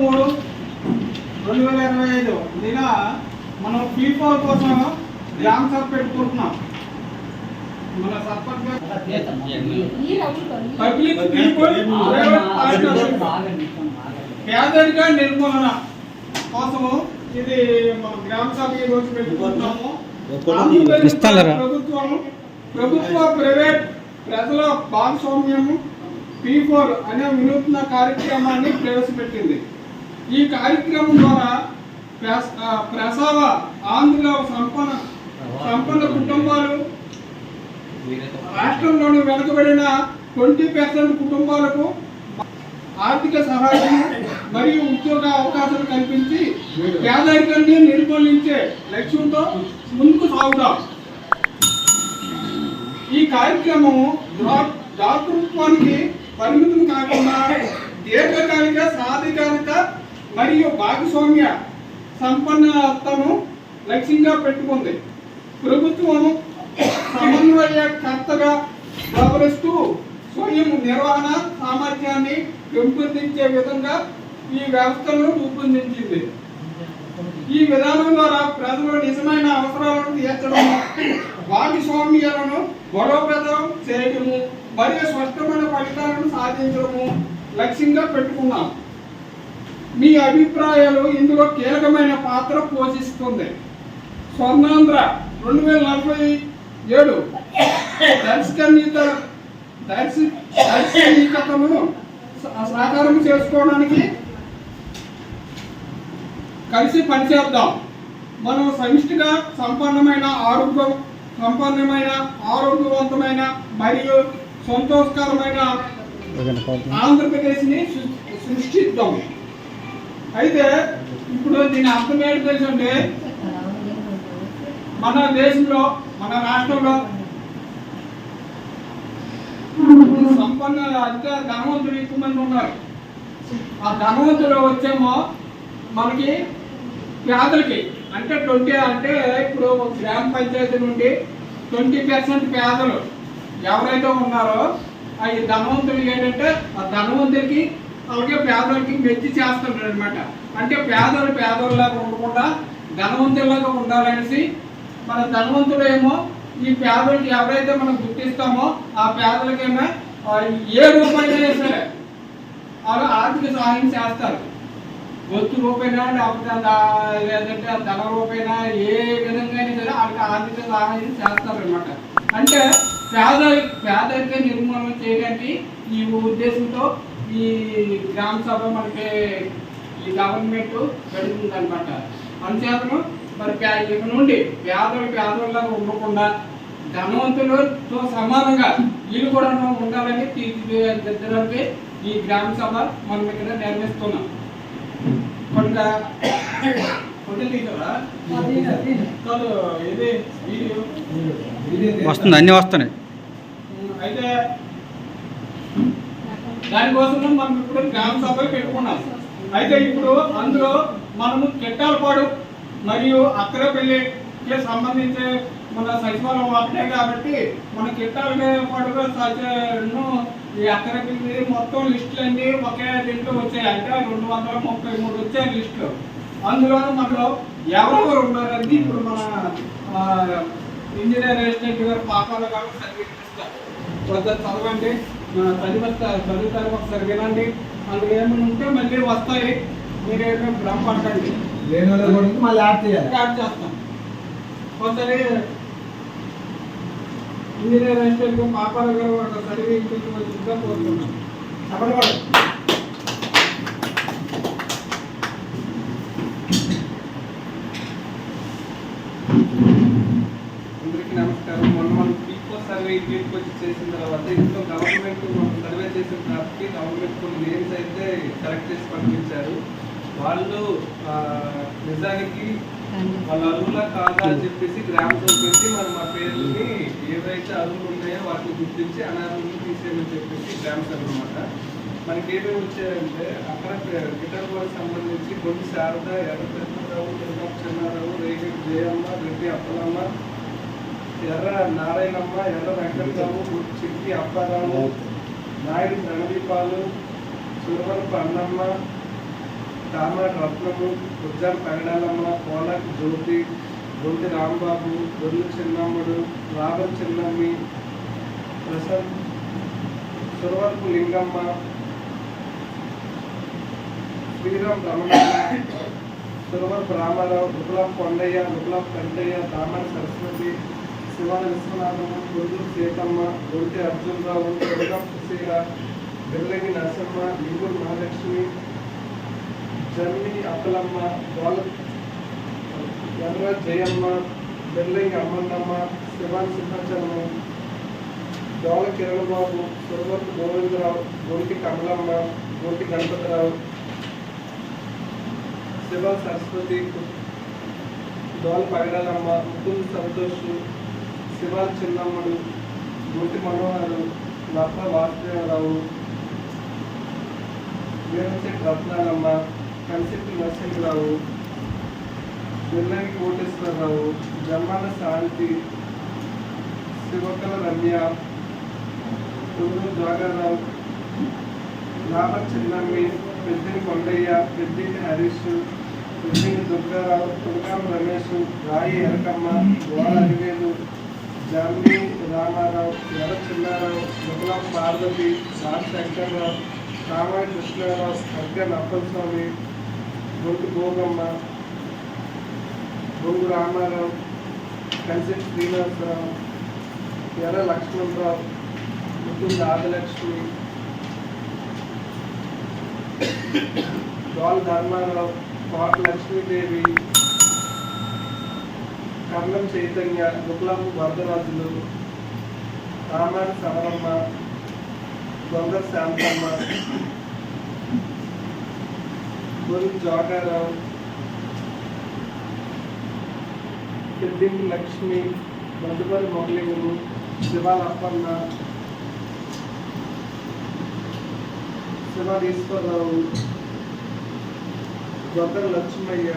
మూడు రెండు వేల ఇరవై ఐదు. నిన్న మనం పీ ఫోర్ కోసం గ్రామ్ సర్ పెట్టుకుంటున్నాం. మన పబ్లిక్ పేదరిక నిర్మూలన కోసము ఇది మన గ్రామ సభ ఈ రోజు పెట్టుకుంటున్నాము. ప్రభుత్వం ప్రభుత్వ ప్రైవేట్ ప్రజల భాగస్వామ్యము పీ ఫోర్ అనే వినూత్న కార్యక్రమాన్ని ప్రవేశపెట్టింది. ఈ కార్యక్రమం ద్వారా ప్రస- ప్రసవ ఆంధ్ర సంపన్న సంపన్న కుటుంబాలు రాష్ట్రంలోని వెనుకబడిన ట్వంటీ పర్సెంట్ కుటుంబాలకు ఆర్థిక సహాయం మరియు ఉద్యోగ అవకాశాలు కల్పించి పేదరికాన్ని నిర్మూలించే లక్ష్యంతో ముందుకు సాగుదాం. ఈ కార్యక్రమం దాతృత్వానికి పరిమితం కాకుండా దీర్ఘకాలిక సాధికారిక మరియు భాగస్వామ్య సంపన్నతను లక్ష్యంగా పెట్టుకుంది. ప్రభుత్వం సమన్వయకర్తగా వ్యవహరిస్తూ స్వయం నిర్వహణ సామర్థ్యాన్ని పెంపొందించే విధంగా ఈ వ్యవస్థను రూపొందించింది. ఈ విధానం ద్వారా ప్రజలు నిజమైన అవసరాలను తీర్చడం భాగస్వామ్యాలను బలోపేతం చేయడము మరియు స్పష్టమైన ఫలితాలను సాధించడము లక్ష్యంగా పెట్టుకున్నాం. మీ అభిప్రాయాలు ఇందులో కీలకమైన పాత్ర పోషిస్తుంది. స్వర్ణాంధ్ర రెండు వేల నలభై ఏడు దర్శకన్యత దర్శి దర్శనీకతను సాకారం చేసుకోవడానికి కలిసి పనిచేద్దాం. మనం సమిష్టిగా సంపన్నమైన ఆరోగ్యం సంపన్నమైన ఆరోగ్యవంతమైన మరియు సంతోషకరమైన ఆంధ్రప్రదేశ్ని సృష్టిద్దాం. అయితే ఇప్పుడు దీని అర్థం ఏంటి తెలుసంటే మన దేశంలో మన రాష్ట్రంలో సంపన్న అంటే ధనవంతులు ఎక్కువ మంది ఉన్నారు. ఆ ధనవంతులు వచ్చేమో మనకి పేదలకి అంటే ట్వంటీ అంటే ఇప్పుడు గ్రామ పంచాయతీ నుండి ట్వంటీ పర్సెంట్ పేదలు ఎవరైతే ఉన్నారో ఆ ధనవంతులు ఏంటంటే ఆ ధనవంతులకి అలాగే పేదలకి మెచ్చి చేస్తున్నాడు అనమాట అంటే పేదలు పేదోళ్ళలాగా ఉండకుండా ధనవంతుల్లాగా ఉండాలనేసి మన ధనవంతులు ఏమో ఈ పేదలకి ఎవరైతే మనం గుర్తిస్తామో ఆ పేదలకేమో ఏ రూపాయలైనా సరే వాళ్ళు ఆర్థిక సహాయం చేస్తారు. వస్తు రూపైనా లేకపోతే దా- లేదంటే ధన రూపైనా ఏ విధంగా అయినా సరే వాళ్ళకి ఆర్థిక సహాయం చేస్తారు అనమాట అంటే పేద పేదరిక నిర్మూలన చేయడానికి ఈ ఉద్దేశంతో ఈ గ్రామ సభ మనకి ఈ గవర్నమెంట్ పెడుతుంది అనమాట అందుచేతను మరి ఇక నుండి పేదలు పేదోళ్ళగా ఉండకుండా ధనవంతులతో సమానంగా వీళ్ళు కూడా ఉండాలని తీర్చిదిద్దడానికి ఈ గ్రామ సభ మనం ఇక్కడ నిర్మిస్తున్నాం కొంత. వస్తుంది అన్నీ వస్తున్నాయి. అయితే దానికోసం మనం ఇప్పుడు గ్రామ సభలు పెట్టుకున్నాం. అయితే ఇప్పుడు అందులో మనము కిట్టాలపాడు మరియు అక్కరపల్లికి సంబంధించి మన సచివాలయం ఒకటే కాబట్టి మన కిట్టాలపాడుగా సచివాలను ఈ అక్కరపల్లి మొత్తం లిస్టులు ఒకే దీంట్లో వచ్చాయి. అంటే రెండు వందల ముప్పై మూడు వచ్చాయి లిస్టులు. అందులో మనలో ఎవరెవరు ఉన్నారండి? ఇప్పుడు మన ఇంజనీర్ రెసిడెంట్ గారు పాఠాలు గారు సర్టిఫికెట్ కొంత చదవండి. చదివిస్తా చదువుతారు ఒకసారి వినండి. అందులో ఏమైనా ఉంటే మళ్ళీ వస్తాయి. భ్రమపడకండి లేని వాళ్ళ గురించి మళ్ళీ యాడ్ చేయాలి. యాడ్ చేస్తాం. ఒకసారి ఇంజనీర్ అసిస్టెంట్ పాపాల గారు ఒక సర్టిఫికెట్ వచ్చిందిగా కోరుతున్నాం చెప్పండి వాళ్ళు అందరికీ నమస్కారం మొన్న మనం ఇంటికి వచ్చి చేసిన తర్వాత ఇంట్లో గవర్నమెంట్ సర్వే చేసిన కాబట్టి గవర్నమెంట్ కొన్ని నేమ్స్ అయితే సెలెక్ట్ చేసి పంపించారు. వాళ్ళు నిజానికి వాళ్ళ అరువులా కాదా అని చెప్పేసి గ్రామ పెట్టి మనం మా పేర్లని ఏవైతే అరువులు ఉన్నాయో వాటిని గుర్తించి అనారులను తీసేయమని చెప్పేసి గ్రామ సభ అనమాట మనకి ఏమేమి వచ్చాయంటే అక్కడ గిటార్ వారికి సంబంధించి కొన్ని శారద ఎర్ర కృష్ణరావు దుర్గా చిన్నారావు రేగి జయమ్మ రెడ్డి అప్పలమ్మ ఎర్ర నారాయణమ్మ ఎర్ర వెంకటరావు చిట్టి అప్పారావు నాయుడు ప్రణదీపాలు సురవరపు అన్నమ్మ తామర రత్నము ఉజ్జాన్ పగడాలమ్మ కోలక్ జ్యోతి గుంటి రాంబాబు దొల్లు చిన్నమ్ముడు రాబం చిన్నమ్మి ప్రసాద్ సురవరపు లింగమ్మ శ్రీరామ్ రమణమ్మ సురవరపు రామారావు రుకులం కొండయ్య రుకులం కంటయ్య తామర సరస్వతి శివ విశ్వనాథమ్మ గుంటూరు సీతమ్మ గుంటి అర్జునరావు దుర్గం సుశీల బిర్లంగి నరసమ్మ లింగూరు మహాలక్ష్మి జమ్మి అప్పలమ్మ గోల ఎర్ర జయమ్మ బిర్లంగి అమ్మన్నమ్మ శివాన్ సింహాచలమ్మ గోల కిరణబాబు సురవరపు గోవిందరావు గుంటి కమలమ్మ గుంటి గణపతిరావు శివ సరస్వతి దోల్ పగడాలమ్మ ముకుంద్ సంతోష్ శివ చిన్నమ్మడు గుంటి మనోహరు లప్ప వాసుదేవరావు వీరశెట్టి రత్నాలమ్మ కంసిప్పి నరసింహరావు పిల్లని కోటేశ్వరరావు జమ్మాల శాంతి శివకల రమ్య తుమ్ము జాగర్రావు లాభ చిన్నమ్మి పెద్దిని కొండయ్య పెద్దిని హరీష్ పెద్దిని దుర్గారావు తులకాం రమేష్ రాయి ఎరకమ్మ గోడ అరివేలు జామ్ని రామారావు ఎర్ర చిన్నారావు ముకులం పార్వతి రామ్ శంకర్రావు రామాయ కృష్ణారావు అగ్గ నప్పలస్వామి గొంతు గోగమ్మ గొంగు రామారావు కంచి శ్రీనివాసరావు ఎర్ర లక్ష్మణరావు ముకుంద ఆదిలక్ష్మి గోల్ ధర్మారావు కోట లక్ష్మీదేవి కర్ణం చైతన్య గుప్లపు వరదరాజులు రామాయణ సమరమ్మ దొంగ శాంతమ్మ గురు జోగారావు పెద్దింటి లక్ష్మి మధుబరి మొగలింగులు శివాలప్పన్న శివాదీశ్వరరావు దొంగ లక్ష్మయ్య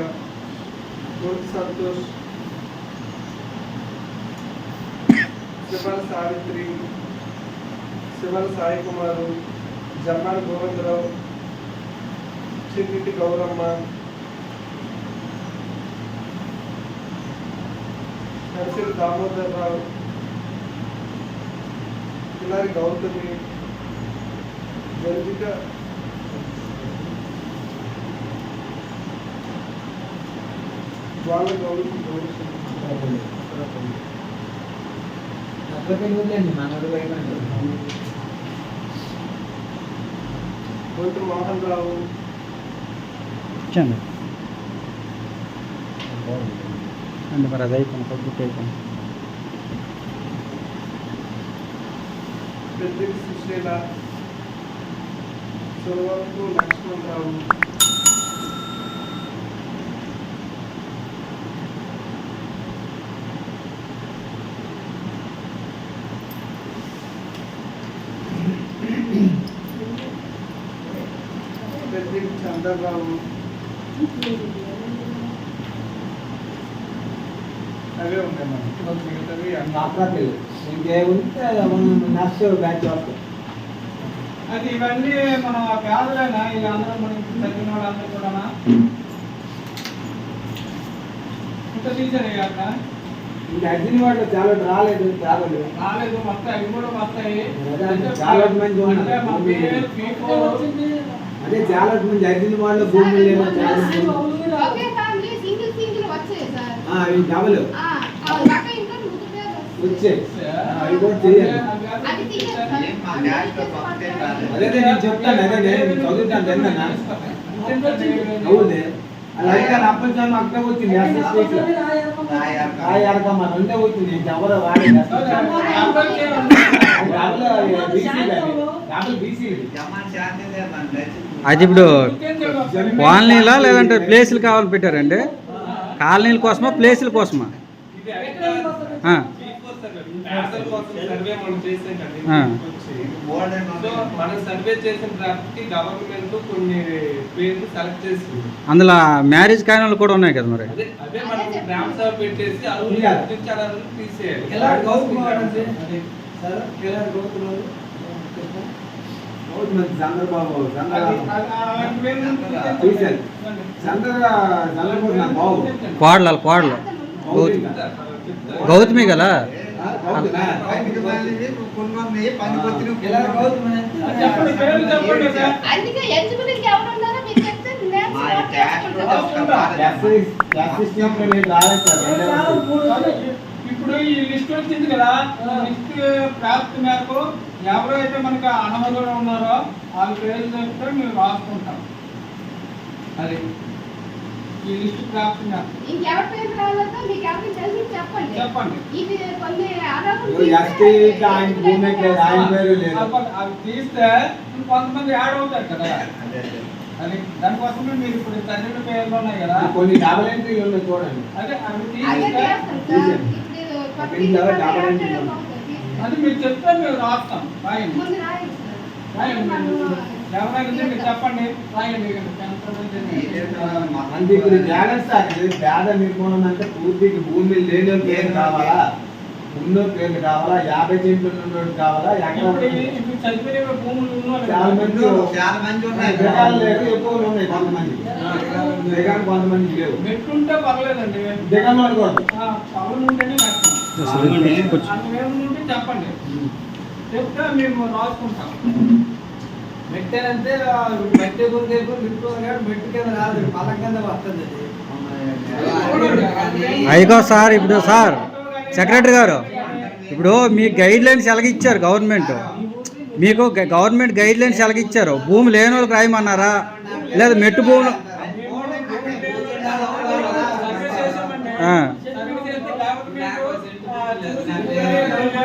గురు సంతోష్ శివన్ సావిత్రి శివన్ సాయి కుమారు జమ్మాల గోవిందరావు చిన్నిటి గౌరమ్మ నర్సిల్ దామోదర్ రావు కిలారి గౌతమి గర్భిక వాళ్ళ గౌరవం గౌరవం తక్కువ ఉందండి మనోడు వైపు గొంతు మోహన్ రావు ఇచ్చండి అండి మరి అది అయిపోయింది పబ్లిక్ అయిపోయింది పెద్ద సుశీల సురవరపు లక్ష్మణ్ చంద్రరావు అవే ఉన్నాయి మనకి మిగతావి అన్ని. ఉంటే నర్సు బ్యాచ్ అది ఇవన్నీ మన పేదలేనా? వీళ్ళందరూ మనకి చదివిన వాళ్ళందరూ కూడా ఇంత తీసారు కాక ఇంకా అర్జున్ వాళ్ళు చాలా రాలేదు చాలా రాలేదు మొత్తం అవి కూడా వస్తాయి. అదే చాలా మంది అదే చాలా మంది అర్జున్ వాళ్ళు ఆ, అవి డబుల్. వచ్చాయి. ఆ, అవి కూడా చేయాలి. అది నేను చెప్తాను అదే నేను చదువుతాను తిన్నా అవునే. అలా అయితే అప్పటిసారి అక్కడ వచ్చింది రెండే వచ్చింది ఎవరు వాడి. డబుల్ బీసీ అది ఇప్పుడు కాలనీలా లేదంటే ప్లేసులు కావాలి పెట్టారండి? కాలనీల కోసమా ప్లేసుల కోసమా? అందులో మ్యారేజ్ కాని వాళ్ళు కూడా ఉన్నాయి కదా మరి? పెట్టేసి చంద్రబాబు కోడలు కోడలు గౌతమి కదా ఇప్పుడు ఈ లిస్ట్ వచ్చింది కదా లిస్ట్ ప్రాప్తి మేరకు ఎవరైతే మనకి అనవధులు ఉన్నారో వాళ్ళ పేర్లు చెప్తే మేము రాసుకుంటాం. అది ఈ లిస్ట్ ప్రాప్తి చెప్పండి. చెప్పండి. అవి- అవి తీస్తే కొంతమంది యాడ్ అవుతారు కదా. అదే, దానికోసమే మీరు ఇప్పుడు తండ్రి పేర్లు ఉన్నాయి కదా. కొన్ని డబల్ ఎంట్రీలు ఉన్నాయి చూడండి. అదే అవి అదే తీస్తే అది మీరు చెప్తే మేము రాస్తాం. రాయండి. ఎవరైనా మీరు చెప్పండి. రాయండి అంటే ఇప్పుడు సార్ ఇది పేద నిర్మూలన అంటే పూర్తికి భూమి లేని ఏం కావాలా? ఉన్న పేర్లు కావాలా? యాభై ఉన్నోడు కావాలా? చాలా మంది చాలా మంది ఉన్నాయి జగాలు లేక ఎక్కువ ఉన్నాయి కొంతమంది. జగన్ కొంతమంది లేవు. మెట్టుంటే పర్లేదండి జగన్ చెప్పండి. చెప్తే మేము రాసుకుంటాం. మెట్టేనంటే మెట్టే కొనుకేపు మెట్టు మెట్టు కింద రాదు పళ్ళ కింద వస్తుంది అయ్యగో సార్ ఇప్పుడు సార్ సెక్రటరీ గారు ఇప్పుడు మీ గైడ్ లైన్స్ ఎలాగిచ్చారు గవర్నమెంట్? మీకు గ- గవర్నమెంట్ గైడ్ లైన్స్ ఎలాగిచ్చారు? భూమి లేని వాళ్ళకి రాయమన్నారా? లేదా మెట్టు భూములు ఆ. ఇప్పుడు మనం సెలెక్ట్ చేయాలి. మనకు లిస్ట్ అప్పుడు వస్తుందండి. కష్టపడిగా దానికి పంపిస్తాం. మీరు కూర్చుని ఐదు నిమిషాలు. భూమి ఎవరు ఎవరు ఎవరు తెలియదా? అదే ఇప్పుడు శాసనసభ అంటే భూములు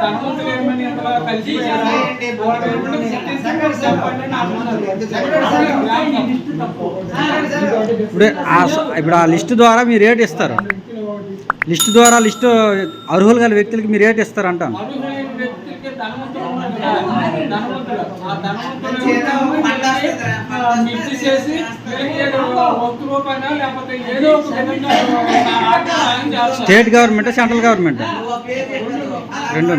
ధనవంతులు ఏమని ఇంతలో కలిసి. ఇప్పుడు ఆ స- ఇప్పుడు ఆ లిస్ట్ ద్వారా మీరు రేట్ ఇస్తారు. లిస్ట్ ద్వారా లిస్టు అర్హులు గల వ్యక్తులకి మీరు రేట్ ఇస్తారు అంటాను. ధనవంతులు చేసి రూపాయన లేకపోతే ఏదో ఒక విధంగా. స్టేట్ గవర్నమెంట్ సెంట్రల్ గవర్నమెంట్ రెండు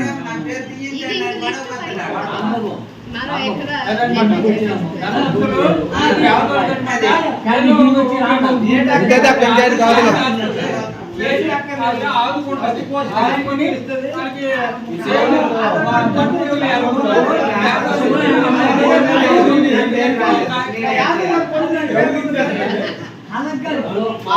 పంచాయతీ కాదు ఆదుకుంటది. ఆదుకొని మనకి